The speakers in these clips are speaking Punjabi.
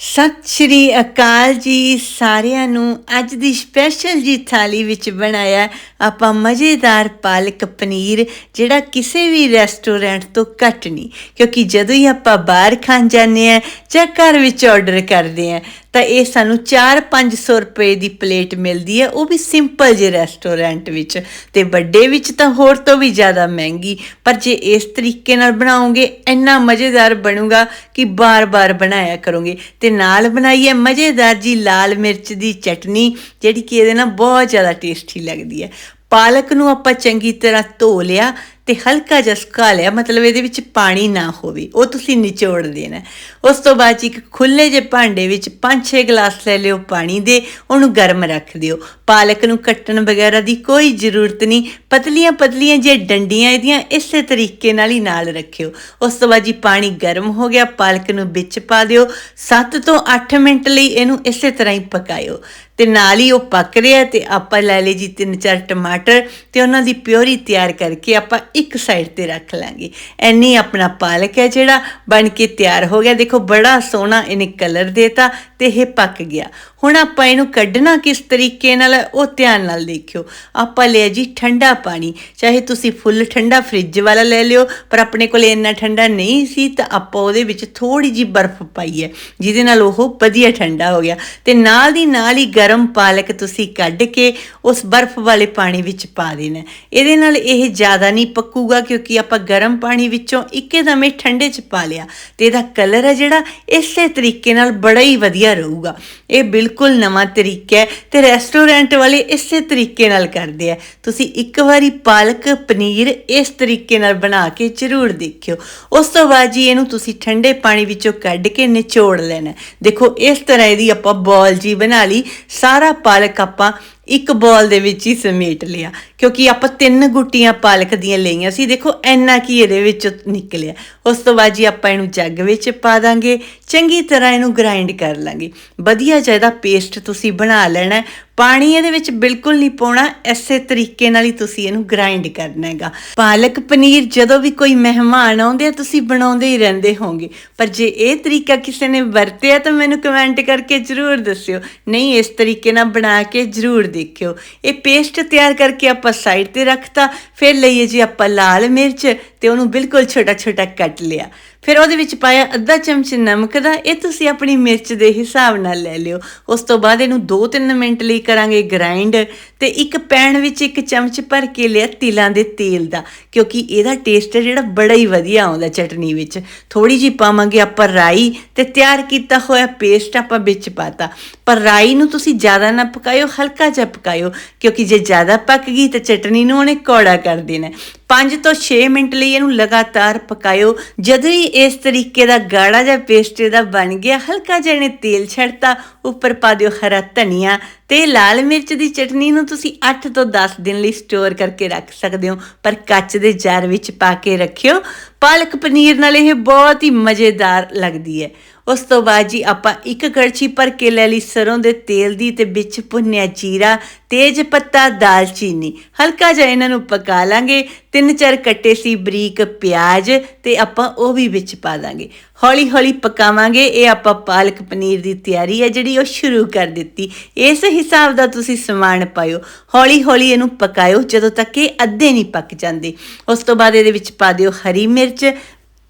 ਸਤਿ ਸ਼੍ਰੀ ਅਕਾਲ ਜੀ ਸਾਰਿਆਂ ਨੂੰ। ਅੱਜ ਦੀ ਸਪੈਸ਼ਲ ਜੀ ਥਾਲੀ ਵਿੱਚ ਬਣਾਇਆ ਆਪਾਂ ਮਜ਼ੇਦਾਰ ਪਾਲਕ ਪਨੀਰ, ਜਿਹੜਾ ਕਿਸੇ ਵੀ ਰੈਸਟੋਰੈਂਟ ਤੋਂ ਘੱਟ ਨਹੀਂ। ਕਿਉਂਕਿ ਜਦੋਂ ਹੀ ਆਪਾਂ ਬਾਹਰ ਖਾਣ ਜਾਂਦੇ ਆ ਜਾਂ ਘਰ ਵਿੱਚ ਆਰਡਰ ਕਰਦੇ ਆ ਤਾਂ ਇਹ ਸਾਨੂੰ 4-500 ਰੁਪਏ ਦੀ ਪਲੇਟ ਮਿਲਦੀ ਹੈ। ਉਹ ਵੀ ਸਿੰਪਲ ਜੇ ਰੈਸਟੋਰੈਂਟ ਵਿੱਚ। ਤੇ ਵੱਡੇ ਵਿੱਚ ਤਾਂ ਹੋਰ ਤੋਂ ਵੀ ਜ਼ਿਆਦਾ ਮਹਿੰਗੀ। ਪਰ ਜੇ ਇਸ ਤਰੀਕੇ ਨਾਲ ਬਣਾਉਂਗੇ ਇੰਨਾ ਮਜ਼ੇਦਾਰ ਬਣੂਗਾ ਕਿ ਬਾਰ-ਬਾਰ ਬਣਾਇਆ ਕਰੋਗੇ। ਤੇ ਨਾਲ ਬਣਾਈਏ ਮਜ਼ੇਦਾਰ ਜੀ ਲਾਲ ਮਿਰਚ ਦੀ ਚਟਨੀ, ਜਿਹੜੀ ਕਿ ਇਹਦੇ ਨਾਲ ਬਹੁਤ ਜ਼ਿਆਦਾ ਟੇਸਟੀ ਲੱਗਦੀ ਹੈ। ਪਾਲਕ ਨੂੰ ਆਪਾਂ ਚੰਗੀ ਤਰ੍ਹਾਂ ਧੋ ਲਿਆ ਤੇ ਹਲਕਾ ਜਿਹਾ ਸੁਕਾ ਲਿਆ, ਮਤਲਬ ਇਹਦੇ ਵਿੱਚ ਪਾਣੀ ਨਾ ਹੋਵੇ, ਉਹ ਤੁਸੀਂ ਨਿਚੋੜ ਦੇਣਾ। ਉਸ ਤੋਂ ਬਾਅਦ 'ਚ ਇੱਕ ਖੁੱਲੇ ਜਿਹੇ ਭਾਂਡੇ ਵਿੱਚ 5-6 ਗਲਾਸ ਲੈ ਲਿਓ ਪਾਣੀ ਦੇ, ਉਹਨੂੰ ਗਰਮ ਰੱਖ ਦਿਓ। ਪਾਲਕ ਨੂੰ ਕੱਟਣ ਵਗੈਰਾ ਦੀ ਕੋਈ ਜ਼ਰੂਰਤ ਨਹੀਂ ਪਤਲੀਆਂ ਪਤਲੀਆਂ ਜੇ ਡੰਡੀਆਂ ਇਹਦੀਆਂ ਇਸੇ ਤਰੀਕੇ ਨਾਲ ਹੀ ਨਾਲ ਰੱਖਿਓ। ਉਸ ਤੋਂ ਬਾਅਦ ਜੀ ਪਾਣੀ ਗਰਮ ਹੋ ਗਿਆ, ਪਾਲਕ ਨੂੰ ਵਿੱਚ ਪਾ ਦਿਓ। 7 ਤੋਂ 8 ਮਿੰਟ ਲਈ ਇਹਨੂੰ ਇਸੇ ਤਰ੍ਹਾਂ ਹੀ ਪਕਾਇਓ। ਤੇ ਨਾਲ ਹੀ ਉਹ ਪੱਕ ਰਿਹਾ ਤੇ ਆਪਾਂ ਲੈ ਲਈ ਜੀ ਤਿੰਨ ਚਾਰ ਟਮਾਟਰ ਤੇ ਉਹਨਾਂ ਦੀ ਪਿਓਰੀ ਤਿਆਰ ਕਰਕੇ ਆਪਾਂ ਇੱਕ ਸਾਈਡ ਤੇ ਰੱਖ ਲਾਂਗੇ। ਐਨੀ ਆਪਣਾ ਪਾਲਕ ਹੈ ਜਿਹੜਾ ਬਣ ਕੇ ਤਿਆਰ ਹੋ ਗਿਆ। ਦੇਖੋ ਬੜਾ ਸੋਹਣਾ ਇਹਨੇ ਕਲਰ ਦੇਤਾ ਤੇ ਇਹ ਪੱਕ ਗਿਆ। ਹੁਣ ਆਪਾਂ ਇਹਨੂੰ ਕੱਢਣਾ ਕਿਸ ਤਰੀਕੇ ਨਾਲ, ਉਹ ਧਿਆਨ ਨਾਲ ਦੇਖਿਓ। ਆਪਾਂ ਲਿਆ ਜੀ ਠੰਡਾ ਪਾਣੀ, ਚਾਹੇ ਤੁਸੀਂ ਫੁੱਲ ਠੰਡਾ ਫ੍ਰਿਜ ਵਾਲਾ ਲੈ ਲਿਓ, ਪਰ ਆਪਣੇ ਕੋਲ ਇੰਨਾ ਠੰਡਾ ਨਹੀਂ ਸੀ, ਤਾਂ ਆਪਾਂ ਉਹਦੇ ਵਿੱਚ ਥੋੜੀ ਜੀ ਬਰਫ਼ ਪਾਈ ਹੈ, ਜਿਹਦੇ ਨਾਲ ਉਹ ਵਧੀਆ ਠੰਡਾ ਹੋ ਗਿਆ। ਤੇ ਨਾਲ ਦੀ ਨਾਲ ਹੀ ਗਰਮ ਪਾਲਕ ਤੁਸੀਂ ਕੱਢ ਕੇ ਉਸ ਬਰਫ਼ ਵਾਲੇ ਪਾਣੀ ਵਿੱਚ ਪਾ ਦੇਣਾ। ਇਹਦੇ ਨਾਲ ਇਹ ਜ਼ਿਆਦਾ ਨਹੀਂ ਪੱਕੂਗਾ, ਕਿਉਂਕਿ ਆਪਾਂ ਗਰਮ ਪਾਣੀ ਵਿੱਚੋਂ ਇੱਕਦਮ ਹੀ ਠੰਡੇ ਚ ਪਾ ਲਿਆ, ਤੇ ਇਹਦਾ ਕਲਰ ਹੈ ਜਿਹੜਾ ਇਸੇ ਤਰੀਕੇ ਨਾਲ ਬੜਾ ਹੀ ਵਧੀਆ ਰਹੂਗਾ। ਇਹ ਬਿਲਕੁਲ ਬਿਲਕੁਲ ਨਵਾਂ ਤਰੀਕਾ ਹੈ ਤੇ ਰੈਸਟੋਰੈਂਟ ਵਾਲੇ ਇਸੇ ਤਰੀਕੇ ਨਾਲ ਕਰਦੇ ਆ। ਤੁਸੀਂ ਇੱਕ ਵਾਰੀ ਪਾਲਕ, ਪਨੀਰ ਇਸ ਤਰੀਕੇ ਨਾਲ ਬਣਾ ਕੇ ਜ਼ਰੂਰ ਦੇਖਿਓ। ਉਸ ਤੋਂ ਬਾਅਦ ਜੀ ਇਹਨੂੰ ਤੁਸੀਂ ਠੰਡੇ ਪਾਣੀ ਵਿੱਚੋਂ ਕੱਢ ਕੇ ਨਿਚੋੜ ਲੈਣਾ। ਦੇਖੋ, ਇਸ ਤਰ੍ਹਾਂ ਇਹਦੀ ਆਪਾਂ ਬੋਲ ਜੀ ਬਣਾ ਲਈ। ਸਾਰਾ ਪਾਲਕ ਆਪਾਂ ਇੱਕ ਬੋਲ ਦੇ ਵਿੱਚ ਹੀ ਸਮੇਟ ਲਿਆ, ਕਿਉਂਕਿ ਆਪਾਂ ਤਿੰਨ ਗੁੱਟੀਆਂ ਪਾਲਕ ਦੀਆਂ ਲਈਆਂ ਸੀ, ਦੇਖੋ ਇੰਨਾ ਕੀ ਇਹਦੇ ਵਿੱਚ ਨਿਕਲਿਆ। ਉਸ ਤੋਂ ਬਾਅਦ ਜੀ ਆਪਾਂ ਇਹਨੂੰ ਜੱਗ ਵਿੱਚ ਪਾ ਦਾਂਗੇ, ਚੰਗੀ ਤਰ੍ਹਾਂ ਇਹਨੂੰ ਗ੍ਰਾਈਂਡ ਕਰ ਲਾਂਗੇ। ਵਧੀਆ ਜਿਹਾ ਪੇਸਟ ਤੁਸੀਂ ਬਣਾ ਲੈਣਾ ਪਾਣੀ ਇਹਦੇ ਵਿੱਚ ਬਿਲਕੁਲ ਨਹੀਂ ਪਾਉਣਾ ਐਸੇ ਤਰੀਕੇ ਨਾਲ ਹੀ ਤੁਸੀਂ ਇਹਨੂੰ ਗ੍ਰਾਈਂਡ ਕਰਨਾ ਹੈਗਾ। ਪਾਲਕ ਪਨੀਰ ਜਦੋਂ ਵੀ ਕੋਈ ਮਹਿਮਾਨ ਆਉਂਦੇ ਆ, ਤੁਸੀਂ ਬਣਾਉਂਦੇ ਹੀ ਰਹਿੰਦੇ ਹੋਵੋਗੇ। ਪਰ ਜੇ ਇਹ ਤਰੀਕਾ ਕਿਸੇ ਨੇ ਵਰਤਿਆ ਤਾਂ ਮੈਨੂੰ ਕਮੈਂਟ ਕਰਕੇ ਜਰੂਰ ਦੱਸਿਓ। ਨਹੀਂ, ਇਸ ਤਰੀਕੇ ਨਾਲ ਬਣਾ ਕੇ ਜਰੂਰ ਦੇਖਿਓ। ਇਹ ਪੇਸਟ ਤਿਆਰ ਕਰਕੇ ਆਪਾਂ ਸਾਈਡ ਤੇ ਰੱਖਤਾ, ਫਿਰ ਲਈਏ ਜੀ ਆਪਾਂ ਲਾਲ ਮਿਰਚ। ਤੇ ਉਹਨੂੰ ਬਿਲਕੁਲ ਛੋਟਾ ਛੋਟਾ ਕੱਟ ਲਿਆ। ਫਿਰ ਉਹਦੇ ਵਿੱਚ ਪਾਇਆ ਅੱਧਾ ਚਮਚ ਨਮਕ ਦਾ, ਇਹ ਤੁਸੀਂ ਆਪਣੀ ਮਿਰਚ ਦੇ ਹਿਸਾਬ ਨਾਲ ਲੈ ਲਿਓ। ਉਸ ਤੋਂ ਬਾਅਦ ਇਹਨੂੰ 2-3 ਮਿੰਟ ਲਈ ਕਰਾਂਗੇ ਗ੍ਰਾਈਂਡ ਤੇ ਇੱਕ ਪੈਨ ਵਿੱਚ ਇੱਕ ਚਮਚ ਭਰ ਕੇ ਲਿਆ ਤਿਲਾਂ ਦੇ ਤੇਲ ਦਾ, ਕਿਉਂਕਿ ਇਹਦਾ ਟੇਸਟ ਹੈ ਜਿਹੜਾ ਬੜਾ ਹੀ ਵਧੀਆ ਆਉਂਦਾ ਚਟਨੀ ਵਿੱਚ। ਥੋੜੀ ਜੀ ਪਾਵਾਂਗੇ ਆਪਾਂ ਰਾਈ ਤੇ ਤਿਆਰ ਕੀਤਾ ਹੋਇਆ ਪੇਸਟ ਆਪਾਂ ਵਿੱਚ ਪਾਤਾ। ਪਰ ਰਾਈ ਨੂੰ ਤੁਸੀਂ ਜ਼ਿਆਦਾ ਨਾ ਪਕਾਇਓ, ਹਲਕਾ ਜਿਹਾ ਪਕਾਇਓ, ਕਿਉਂਕਿ ਜੇ ਜ਼ਿਆਦਾ ਪੱਕ ਗਈ ਤਾਂ ਚਟਨੀ ਨੂੰ ਉਹਨੇ ਕੌੜਾ ਕਰ ਦੇਣਾ। 5 ਤੋਂ 6 ਮਿੰਟ ਲਈ ਇਹਨੂੰ ਲਗਾਤਾਰ ਪਕਾਇਓ। ਜਦੋਂ ਹੀ ਇਸ ਤਰੀਕੇ ਦਾ ਗਾੜਾ ਜਿਹਾ ਪੇਸਟ ਇਹਦਾ ਬਣ ਗਿਆ, ਹਲਕਾ ਜਿਹਾ ਇਹਨੇ ਤੇਲ ਛੱਡਤਾ, ਉੱਪਰ ਪਾ ਦਿਓ ਹਰਾ ਧਨੀਆ ਤੇ ਲਾਲ ਮਿਰਚ ਦੀ ਚਟਨੀ ਨੂੰ ਤੁਸੀਂ 8 ਤੋਂ 10 ਦਿਨ ਲਈ ਸਟੋਰ ਕਰਕੇ ਰੱਖ ਸਕਦੇ ਹੋ, ਪਰ ਕੱਚ ਦੇ ਜਾਰ ਵਿੱਚ ਪਾ ਕੇ ਰੱਖਿਓ। ਪਾਲਕ ਪਨੀਰ ਨਾਲ ਇਹ ਬਹੁਤ ਹੀ ਮਜ਼ੇਦਾਰ ਲੱਗਦੀ ਹੈ। ਉਸ ਤੋਂ ਬਾਅਦ ਜੀ ਆਪਾਂ ਇੱਕ ਕੜਛੀ ਭਰ ਕੇ ਲੈ ਲਈ ਸਰੋਂ ਦੇ ਤੇਲ ਦੀ ਤੇ ਵਿੱਚ ਭੁੰਨਿਆ ਜੀਰਾ, ਤੇਜ ਪੱਤਾ, ਦਾਲਚੀਨੀ। ਹਲਕਾ ਜਿਹਾ ਇਹਨਾਂ ਨੂੰ ਪਕਾ ਲਾਂਗੇ। ਤਿੰਨ ਚਾਰ ਕੱਟੇ ਸੀ ਬਰੀਕ ਪਿਆਜ਼ ਤੇ ਆਪਾਂ ਉਹ ਵੀ ਵਿੱਚ ਪਾ ਦਾਂਗੇ। ਹੌਲੀ ਹੌਲੀ ਪਕਾਵਾਂਗੇ। ਇਹ ਆਪਾਂ ਪਾਲਕ ਪਨੀਰ ਦੀ ਤਿਆਰੀ ਹੈ ਜਿਹੜੀ ਉਹ ਸ਼ੁਰੂ ਕਰ ਦਿੱਤੀ। ਇਸ ਹਿਸਾਬ ਦਾ ਤੁਸੀਂ ਸਮਾਨ ਪਾਇਓ। ਹੌਲੀ ਹੌਲੀ ਇਹਨੂੰ ਪਕਾਇਓ ਜਦੋਂ ਤੱਕ ਇਹ ਅੱਧੇ ਨਹੀਂ ਪੱਕ ਜਾਂਦੇ। ਉਸ ਤੋਂ ਬਾਅਦ ਇਹਦੇ ਵਿੱਚ ਪਾ ਦਿਓ ਹਰੀ ਮਿਰਚ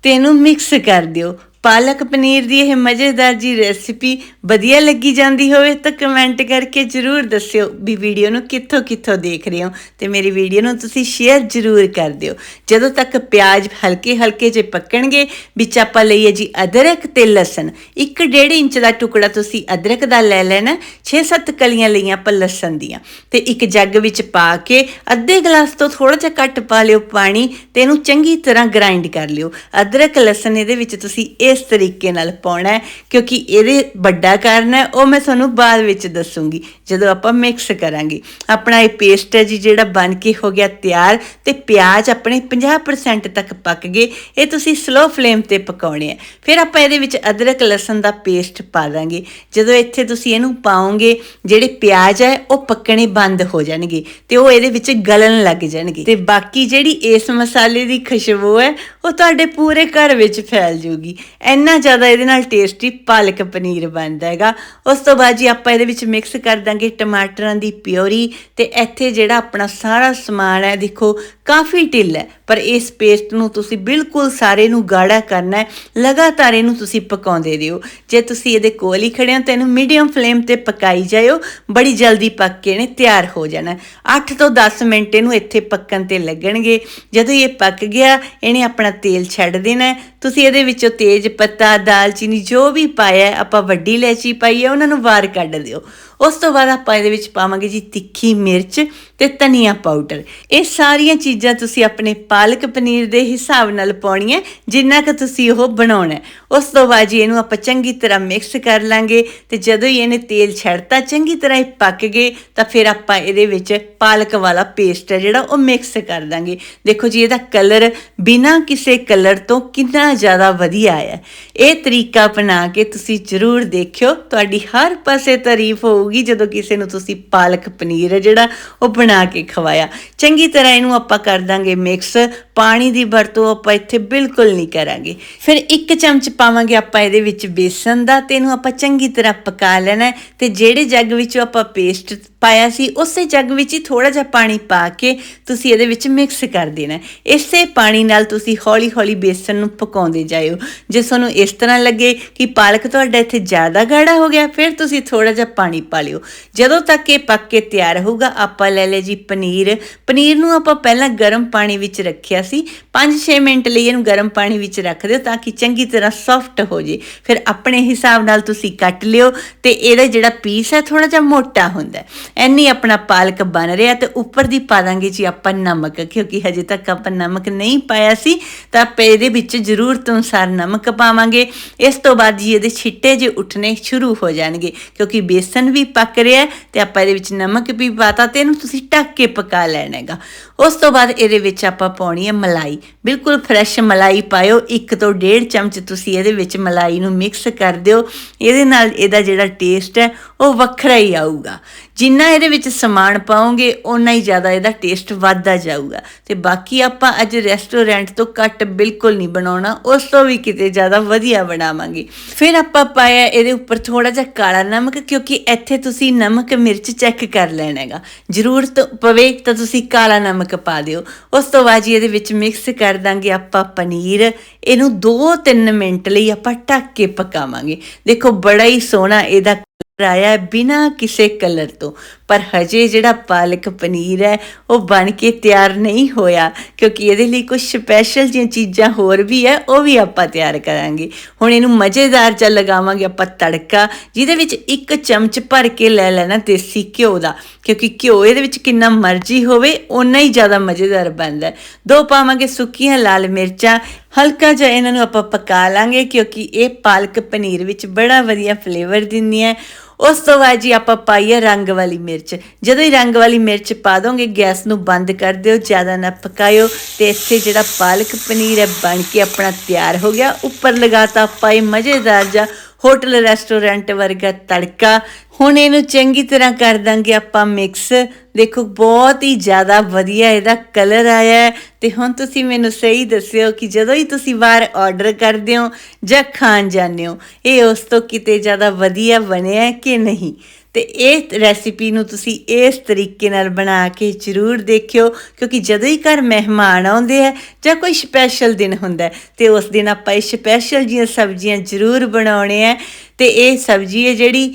ਤੇ ਇਹਨੂੰ ਮਿਕਸ ਕਰ ਦਿਓ। ਪਾਲਕ ਪਨੀਰ ਦੀ ਇਹ ਮਜ਼ੇਦਾਰ ਜੀ ਰੈਸਿਪੀ ਵਧੀਆ ਲੱਗੀ ਜਾਂਦੀ ਹੋਵੇ ਤਾਂ ਕਮੈਂਟ ਕਰਕੇ ਜਰੂਰ ਦੱਸਿਓ ਵੀ ਵੀਡੀਓ ਨੂੰ ਕਿੱਥੋਂ ਕਿੱਥੋਂ ਦੇਖ ਰਹੇ ਹੋ ਤੇ ਮੇਰੀ ਵੀਡੀਓ ਨੂੰ ਤੁਸੀਂ ਸ਼ੇਅਰ ਜਰੂਰ ਕਰ ਦਿਓ। ਜਦੋਂ ਤੱਕ ਪਿਆਜ਼ ਹਲਕੇ ਹਲਕੇ ਜੇ ਪੱਕਣਗੇ, ਵਿੱਚ ਆਪਾਂ ਲਈਏ ਜੀ ਅਦਰਕ ਤੇ ਲਸਣ। 1.5 ਇੰਚ ਦਾ ਟੁਕੜਾ ਤੁਸੀਂ ਅਦਰਕ ਦਾ ਲੈ ਲੈਣਾ 6-7 ਕਲੀਆਂ ਲਈਆਂ ਆਪਾਂ ਲਸਣ ਦੀਆਂ। ਤੇ ਇੱਕ ਜੱਗ ਵਿੱਚ ਪਾ ਕੇ ਅੱਧੇ ਗਲਾਸ ਤੋਂ ਥੋੜਾ ਜਿਹਾ ਘੱਟ ਪਾ ਲਿਓ ਪਾਣੀ ਤੇ ਇਹਨੂੰ ਚੰਗੀ ਤਰ੍ਹਾਂ ਗ੍ਰਾਈਂਡ ਕਰ ਲਿਓ। ਅਦਰਕ, ਲਸਣ ਇਹਦੇ ਵਿੱਚ ਤੁਸੀਂ ਇਹ ਕਿਸ ਤਰੀਕੇ ਨਾਲ ਪਾਉਣਾ ਹੈ, ਕਿਉਂਕਿ ਇਹਦੇ ਵੱਡਾ ਕਾਰਨ ਹੈ, ਉਹ ਮੈਂ ਤੁਹਾਨੂੰ ਬਾਅਦ ਵਿੱਚ ਦੱਸੂਗੀ, ਜਦੋਂ ਆਪਾਂ ਮਿਕਸ ਕਰਾਂਗੇ। ਆਪਣਾ ਇਹ ਪੇਸਟ ਹੈ ਜੀ, ਜਿਹੜਾ ਬਣ ਕੇ ਹੋ ਗਿਆ ਤਿਆਰ, ਤੇ ਪਿਆਜ਼ ਆਪਣੇ 50% ਤੱਕ ਪੱਕ ਗਏ, ਇਹ ਤੁਸੀਂ ਸਲੋ ਫਲੇਮ ਤੇ ਪਕਾਉਣੇ ਆ ਫਿਰ ਆਪਾਂ ਇਹਦੇ ਵਿੱਚ ਅਦਰਕ, ਲਸਣ ਦਾ ਪੇਸਟ ਪਾ ਦਾਂਗੇ। ਜਦੋਂ ਇੱਥੇ ਤੁਸੀਂ ਇਹਨੂੰ ਪਾਓਗੇ, ਜਿਹੜੇ ਪਿਆਜ਼ ਹੈ, ਉਹ ਪੱਕਣੇ ਬੰਦ ਹੋ ਜਾਣਗੇ, ਤੇ ਉਹ ਇਹਦੇ ਵਿੱਚ ਗਲਣ ਲੱਗ ਜਾਣਗੇ। ਤੇ ਬਾਕੀ ਜਿਹੜੀ ਇਸ ਮਸਾਲੇ ਦੀ ਖੁਸ਼ਬੂ ਹੈ, ਉਹ ਤੁਹਾਡੇ ਪੂਰੇ ਘਰ ਵਿੱਚ ਫੈਲ ਜੂਗੀ। ਇੰਨਾ ਜ਼ਿਆਦਾ ਇਹਦੇ ਨਾਲ ਟੇਸਟੀ ਪਾਲਕ ਪਨੀਰ ਬਣਦਾ ਹੈਗਾ। ਉਸ ਤੋਂ ਬਾਅਦ ਜੀ ਆਪਾਂ ਇਹਦੇ ਵਿੱਚ ਮਿਕਸ ਕਰ ਦਾਂਗੇ ਟਮਾਟਰਾਂ ਦੀ ਪਿਓਰੀ ਤੇ ਇੱਥੇ ਜਿਹੜਾ ਆਪਣਾ ਸਾਰਾ ਸਮਾਨ ਹੈ, ਦੇਖੋ, ਕਾਫੀ ਢਿੱਲ ਹੈ। ਪਰ ਇਸ ਪੇਸਟ ਨੂੰ ਤੁਸੀਂ ਬਿਲਕੁਲ ਸਾਰੇ ਨੂੰ ਗਾੜਾ ਕਰਨਾ ਹੈ। ਲਗਾਤਾਰ ਇਹਨੂੰ ਤੁਸੀਂ ਪਕਾਉਂਦੇ ਰਹੋ। ਜੇ ਤੁਸੀਂ ਇਹਦੇ ਕੋਲ ਹੀ ਖੜੇ ਹੋ, ਤਾਂ ਇਹਨੂੰ ਮੀਡੀਅਮ ਫਲੇਮ ਤੇ ਪਕਾਈ ਜਾਇਓ। ਬੜੀ ਜਲਦੀ ਪੱਕ ਕੇ ਨੇ ਤਿਆਰ ਹੋ ਜਾਣਾ 8 ਤੋਂ 10 ਮਿੰਟ ਇਹਨੂੰ ਇੱਥੇ ਪੱਕਣ ਤੇ ਲੱਗਣਗੇ। ਜਦੋਂ ਇਹ ਪੱਕ ਗਿਆ, ਇਹਨੇ ਆਪਣਾ ਤੇਲ ਛੱਡ ਦੇਣਾ ਤੁਸੀਂ ਇਹਦੇ ਵਿੱਚੋਂ ਤੇਜ ਪੱਤਾ, ਦਾਲਚੀਨੀ ਜੋ ਵੀ ਪਾਇਆ ਆਪਾਂ ਵੱਡੀ ਇਲਾਇਚੀ ਪਾਈ ਹੈ, ਉਹਨਾਂ ਨੂੰ ਵਾਰ ਕੱਢ ਦਿਓ। ਉਸ ਤੋਂ ਬਾਅਦ ਆਪਾਂ ਇਹਦੇ ਵਿੱਚ ਪਾਵਾਂਗੇ ਜੀ ਤਿੱਖੀ ਮਿਰਚ ਤੇ ਧਨੀਆ ਪਾਊਡਰ। ਇਹ ਸਾਰੀਆਂ ਚੀਜ਼ਾਂ ਤੁਸੀਂ ਆਪਣੇ ਪਾਲਕ ਪਨੀਰ ਦੇ ਹਿਸਾਬ ਨਾਲ ਪਾਉਣੀਆਂ, ਜਿੰਨਾ ਕਿ ਤੁਸੀਂ ਉਹ ਬਣਾਉਣਾ। ਉਸ ਤੋਂ ਬਾਅਦ ਜੀ ਇਹਨੂੰ ਆਪਾਂ ਚੰਗੀ ਤਰ੍ਹਾਂ ਮਿਕਸ ਕਰ ਲਾਂਗੇ ਤੇ ਜਦੋਂ ਹੀ ਇਹਨੇ ਤੇਲ ਛੱਡਤਾ, ਚੰਗੀ ਤਰ੍ਹਾਂ ਇਹ ਪੱਕ ਗਏ, ਤਾਂ ਫਿਰ ਆਪਾਂ ਇਹਦੇ ਵਿੱਚ ਪਾਲਕ ਵਾਲਾ ਪੇਸਟ ਹੈ ਜਿਹੜਾ ਉਹ ਮਿਕਸ ਕਰ ਦਾਂਗੇ। ਦੇਖੋ ਜੀ ਇਹਦਾ ਕਲਰ ਬਿਨਾਂ ਕਿਸੇ ਕਲਰ ਤੋਂ ਕਿੰਨਾ ਜ਼ਿਆਦਾ ਵਧੀਆ ਆਇਆ। ਇਹ ਤਰੀਕਾ ਅਪਣਾ ਕੇ ਤੁਸੀਂ ਜ਼ਰੂਰ ਦੇਖਿਓ, ਤੁਹਾਡੀ ਹਰ ਪਾਸੇ ਤਾਰੀਫ ਹੋਊ ਹੋਊਗੀ ਜਦੋਂ ਕਿਸੇ ਨੂੰ ਤੁਸੀਂ ਪਾਲਕ ਪਨੀਰ ਹੈ ਜਿਹੜਾ ਉਹ ਬਣਾ ਕੇ ਖਵਾਇਆ। ਚੰਗੀ ਤਰ੍ਹਾਂ ਇਹਨੂੰ ਆਪਾਂ ਕਰ ਦਾਂਗੇ ਮਿਕਸ ਪਾਣੀ ਦੀ ਵਰਤੋਂ ਆਪਾਂ ਇੱਥੇ ਬਿਲਕੁਲ ਨਹੀਂ ਕਰਾਂਗੇ। ਫਿਰ ਇੱਕ ਚਮਚ ਪਾਵਾਂਗੇ ਆਪਾਂ ਇਹਦੇ ਵਿੱਚ ਬੇਸਨ ਦਾ ਤੇ ਇਹਨੂੰ ਆਪਾਂ ਚੰਗੀ ਤਰ੍ਹਾਂ ਪਕਾ ਲੈਣਾ ਹੈ ਤੇ ਜਿਹੜੇ ਜੱਗ ਵਿੱਚੋਂ ਆਪਾਂ ਪੇਸਟ ਪਾਇਆ ਸੀ, ਉਸੇ ਜੱਗ ਵਿੱਚ ਹੀ ਥੋੜਾ ਜਿਹਾ ਪਾਣੀ ਪਾ ਕੇ ਤੁਸੀਂ ਇਹਦੇ ਵਿੱਚ ਮਿਕਸ ਕਰ ਦੇਣਾ। ਇਸੇ ਪਾਣੀ ਨਾਲ ਤੁਸੀਂ ਹੌਲੀ-ਹੌਲੀ ਬੇਸਨ ਨੂੰ ਪਕਾਉਂਦੇ ਜਾਇਓ। ਜੇ ਤੁਹਾਨੂੰ ਇਸ ਤਰ੍ਹਾਂ ਲੱਗੇ ਕਿ ਪਾਲਕ ਤੁਹਾਡਾ ਇੱਥੇ ਜ਼ਿਆਦਾ ਗਾੜਾ ਹੋ ਗਿਆ, ਫਿਰ ਤੁਸੀਂ ਥੋੜਾ ਜਿਹਾ ਪਾਣੀ ਪਾ ਲਿਓ। ਜਦੋਂ ਤੱਕ ਇਹ ਪੱਕ ਕੇ ਤਿਆਰ ਹੋਊਗਾ, ਆਪਾਂ ਲੈ ਲੈ ਜੀ ਪਨੀਰ। ਪਨੀਰ ਨੂੰ ਆਪਾਂ ਪਹਿਲਾਂ ਗਰਮ ਪਾਣੀ ਵਿੱਚ ਰੱਖਿਆ ਸੀ। 5-6 ਮਿੰਟ ਲਈ ਇਹਨੂੰ ਗਰਮ ਪਾਣੀ ਵਿੱਚ ਰੱਖ ਦਿਓ ਤਾਂ ਕਿ ਚੰਗੀ ਤਰ੍ਹਾਂ ਸੌਫਟ ਹੋ ਜੇ। ਫਿਰ ਆਪਣੇ ਹਿਸਾਬ ਨਾਲ ਤੁਸੀਂ ਕੱਟ ਲਿਓ ਤੇ ਇਹਦਾ ਜਿਹੜਾ ਪੀਸ ਹੈ ਥੋੜਾ ਜਿਹਾ ਮੋਟਾ ਹੁੰਦਾ। ਐਨੀ ਆਪਣਾ ਪਾਲਕ ਬਣ ਰਿਹਾ ਤੇ ਉੱਪਰ ਦੀ ਪਾ ਦਾਂਗੇ ਜੀ ਆਪਾਂ ਨਮਕ, ਕਿਉਂਕਿ ਹਜੇ ਤੱਕ ਆਪਾਂ ਨਮਕ ਨਹੀਂ ਪਾਇਆ ਸੀ, ਤਾਂ ਆਪਾਂ ਇਹਦੇ ਵਿੱਚ ਜ਼ਰੂਰਤ ਅਨੁਸਾਰ ਨਮਕ ਪਾਵਾਂਗੇ। ਇਸ ਤੋਂ ਬਾਅਦ ਜੀ ਇਹਦੇ ਛਿੱਟੇ ਜੇ ਉੱਠਣੇ ਸ਼ੁਰੂ ਹੋ ਜਾਣਗੇ, ਕਿਉਂਕਿ ਬੇਸਨ ਵੀ ਪੱਕ ਰਿਹਾ ਹੈ ਤੇ ਆਪਾਂ ਇਹਦੇ ਵਿੱਚ ਨਮਕ ਵੀ ਪਾਤਾ ਤੇ ਇਹਨੂੰ ਤੁਸੀਂ ਢੱਕ ਕੇ ਪਕਾ ਲੈਣਾ ਹੈਗਾ। ਉਸ ਤੋਂ ਬਾਅਦ ਇਹਦੇ ਵਿੱਚ ਆਪਾਂ ਪਾਉਣੀ ਹੈ ਮਲਾਈ। ਬਿਲਕੁਲ ਫਰੈਸ਼ ਮਲਾਈ ਪਾਇਓ 1 ਤੋਂ 1.5 ਚਮਚ ਤੁਸੀਂ ਇਹਦੇ ਵਿੱਚ ਮਲਾਈ ਨੂੰ ਮਿਕਸ ਕਰ ਦਿਓ। ਇਹਦੇ ਨਾਲ ਇਹਦਾ ਜਿਹੜਾ ਟੇਸਟ ਹੈ, ਉਹ ਵੱਖਰਾ ਹੀ ਆਊਗਾ। ਜਿੰਨਾ ਇਹਦੇ ਵਿੱਚ ਸਮਾਨ ਪਾਓਗੇ, ਓਨਾ ਹੀ ਜ਼ਿਆਦਾ ਇਹਦਾ ਟੇਸਟ ਵੱਧਦਾ ਜਾਊਗਾ। ਤੇ ਬਾਕੀ ਆਪਾਂ ਅੱਜ ਰੈਸਟੋਰੈਂਟ ਤੋਂ ਘੱਟ ਬਿਲਕੁਲ ਨਹੀਂ ਬਣਾਉਣਾ, ਉਸ ਤੋਂ ਵੀ ਕਿਤੇ ਜ਼ਿਆਦਾ ਵਧੀਆ ਬਣਾਵਾਂਗੇ। ਫਿਰ ਆਪਾਂ ਪਾਇਆ ਇਹਦੇ ਉੱਪਰ ਥੋੜਾ ਜਿਹਾ ਕਾਲਾ ਨਮਕ, ਕਿਉਂਕਿ ਇੱਥੇ ਤੁਸੀਂ ਨਮਕ ਮਿਰਚ ਚੈੱਕ ਕਰ ਲੈਣਾ ਹੈਗਾ। ਜ਼ਰੂਰਤ ਪਵੇ ਤਾਂ ਤੁਸੀਂ ਕਾਲਾ ਨਮਕ ਪਾ ਦਿਓ। ਉਸ ਤੋਂ ਬਾਅਦ ਜੀ ਇਹਦੇ ਵਿੱਚ ਮਿਕਸ ਕਰ ਦਾਂਗੇ ਆਪਾਂ ਪਨੀਰ। ਇਹਨੂੰ 2-3 ਮਿੰਟ ਲਈ ਆਪਾਂ ਢੱਕ ਕੇ ਪਕਾਵਾਂਗੇ। ਦੇਖੋ, ਬੜਾ ਹੀ ਸੋਹਣਾ ਇਹਦਾ ਕਲਰ ਆਇਆ ਬਿਨਾਂ ਕਿਸੇ ਕਲਰ ਤੋਂ। ਪਰ ਹਜੇ ਜਿਹੜਾ ਪਾਲਕ ਪਨੀਰ ਹੈ, ਉਹ ਬਣ ਕੇ ਤਿਆਰ ਨਹੀਂ ਹੋਇਆ, ਕਿਉਂਕਿ ਇਹਦੇ ਲਈ ਕੁਝ ਸਪੈਸ਼ਲ ਜਿਹੀਆਂ ਚੀਜ਼ਾਂ ਹੋਰ ਵੀ ਹੈ, ਉਹ ਵੀ ਆਪਾਂ ਤਿਆਰ ਕਰਾਂਗੇ। ਹੁਣ ਇਹਨੂੰ ਮਜ਼ੇਦਾਰ ਚ ਲਗਾਵਾਂਗੇ ਆਪਾਂ ਤੜਕਾ, ਜਿਹਦੇ ਵਿੱਚ ਇੱਕ ਚਮਚ ਭਰ ਕੇ ਲੈ ਲੈਣਾ ਦੇਸੀ ਘਿਓ ਦਾ, ਕਿਉਂਕਿ ਘਿਓ ਇਹਦੇ ਵਿੱਚ ਕਿੰਨਾ ਮਰਜ਼ੀ ਹੋਵੇ, ਓਨਾ ਹੀ ਜ਼ਿਆਦਾ ਮਜ਼ੇਦਾਰ ਬਣਦਾ ਦੋ ਪਾਵਾਂਗੇ ਸੁੱਕੀਆਂ ਲਾਲ ਮਿਰਚਾਂ, ਹਲਕਾ ਜਿਹਾ ਇਹਨਾਂ ਨੂੰ ਆਪਾਂ ਪਕਾ ਲਾਂਗੇ, ਕਿਉਂਕਿ ਇਹ ਪਾਲਕ ਪਨੀਰ ਵਿੱਚ ਬੜਾ ਵਧੀਆ ਫਲੇਵਰ ਦਿੰਦੀ ਦਿੰਦੀਆਂ ਉਸ ਤੋਂ ਬਾਅਦ ਜੀ ਆਪਾਂ ਪਾਈਏ ਰੰਗ ਵਾਲੀ ਮਿਰਚ। ਜਦੋਂ ਹੀ ਰੰਗ ਵਾਲੀ ਮਿਰਚ ਪਾ ਦੋਗੇ, ਗੈਸ ਨੂੰ ਬੰਦ ਕਰ ਦਿਓ, ਜ਼ਿਆਦਾ ਨਾ ਪਕਾਇਓ ਤੇ ਇੱਥੇ ਜਿਹੜਾ ਪਾਲਕ ਪਨੀਰ ਹੈ ਬਣ ਕੇ ਆਪਣਾ ਤਿਆਰ ਹੋ ਗਿਆ। ਉੱਪਰ ਲਗਾਤਾ ਆਪਾਂ ਇਹ ਮਜ਼ੇਦਾਰ ਜਿਹਾ ਹੋਟਲ, ਰੈਸਟੋਰੈਂਟ ਵਰਗਾ ਤੜਕਾ। ਹੁਣ ਇਹਨੂੰ ਚੰਗੀ ਤਰ੍ਹਾਂ ਕਰ ਦਾਂਗੇ ਆਪਾਂ ਮਿਕਸ ਦੇਖੋ, ਬਹੁਤ ਹੀ ਜ਼ਿਆਦਾ ਵਧੀਆ ਇਹਦਾ ਕਲਰ ਆਇਆ ਹੈ। ਤੇ ਹੁਣ ਤੁਸੀਂ ਮੈਨੂੰ ਸਹੀ ਦੱਸਿਓ ਕਿ ਜਦੋਂ ਹੀ ਤੁਸੀਂ ਬਾਹਰ ਆਰਡਰ ਕਰਦੇ ਹੋ ਜਾਂ ਖਾਣ ਜਾਂਦੇ ਹੋ, ਇਹ ਉਸ ਤੋਂ ਕਿਤੇ ਜ਼ਿਆਦਾ ਵਧੀਆ ਬਣਿਆ ਕਿ ਨਹੀਂ? ਤੇ ਇਹ ਰੈਸਿਪੀ ਨੂੰ ਤੁਸੀਂ ਇਸ ਤਰੀਕੇ ਨਾਲ ਬਣਾ ਕੇ ਜ਼ਰੂਰ ਦੇਖਿਓ ਕਿਉਂਕਿ ਜਦੋਂ ਹੀ ਘਰ ਮਹਿਮਾਨ ਆਉਂਦੇ ਆ ਜਾਂ ਕੋਈ ਸਪੈਸ਼ਲ ਦਿਨ ਹੁੰਦਾ ਹੈ, ਤੇ ਉਸ ਦਿਨ ਆਪਾਂ ਇਹ ਸਪੈਸ਼ਲ ਜੀਆਂ ਸਬਜ਼ੀਆਂ ਜ਼ਰੂਰ ਬਣਾਉਣੇ ਆ ਤੇ ਇਹ ਸਬਜ਼ੀ ਹੈ ਜਿਹੜੀ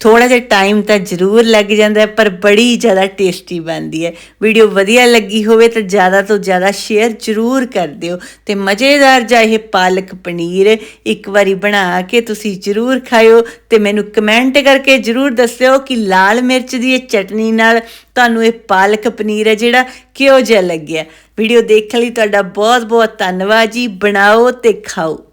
ਥੋੜਾ ਜਿਹਾ ਟਾਈਮ ਤਾਂ ਜ਼ਰੂਰ ਲੱਗ ਜਾਂਦਾ ਹੈ, ਪਰ ਬੜੀ ਜ਼ਿਆਦਾ ਟੇਸਟੀ ਬਣਦੀ ਹੈ। ਵੀਡੀਓ ਵਧੀਆ ਲੱਗੀ ਹੋਵੇ ਤਾਂ ਜ਼ਿਆਦਾ ਤੋਂ ਜ਼ਿਆਦਾ ਸ਼ੇਅਰ ਜ਼ਰੂਰ ਕਰ ਦਿਓ ਤੇ ਮਜ਼ੇਦਾਰ ਜਿਹਾ ਇਹ ਪਾਲਕ ਪਨੀਰ ਇੱਕ ਵਾਰੀ ਬਣਾ ਕੇ ਤੁਸੀਂ ਜ਼ਰੂਰ ਖਾਇਓ ਤੇ ਮੈਨੂੰ ਕਮੈਂਟ ਕਰਕੇ ਜ਼ਰੂਰ ਦੱਸਿਓ ਕਿ ਲਾਲ ਮਿਰਚ ਦੀ ਇਹ ਚਟਨੀ ਨਾਲ ਤੁਹਾਨੂੰ ਇਹ ਪਾਲਕ ਪਨੀਰ ਹੈ ਜਿਹੜਾ ਕਿਹੋ ਜਿਹਾ ਲੱਗਿਆ। ਵੀਡੀਓ ਦੇਖਣ ਲਈ ਤੁਹਾਡਾ ਬਹੁਤ ਬਹੁਤ ਧੰਨਵਾਦ ਜੀ। ਬਣਾਓ ਤੇ ਖਾਓ।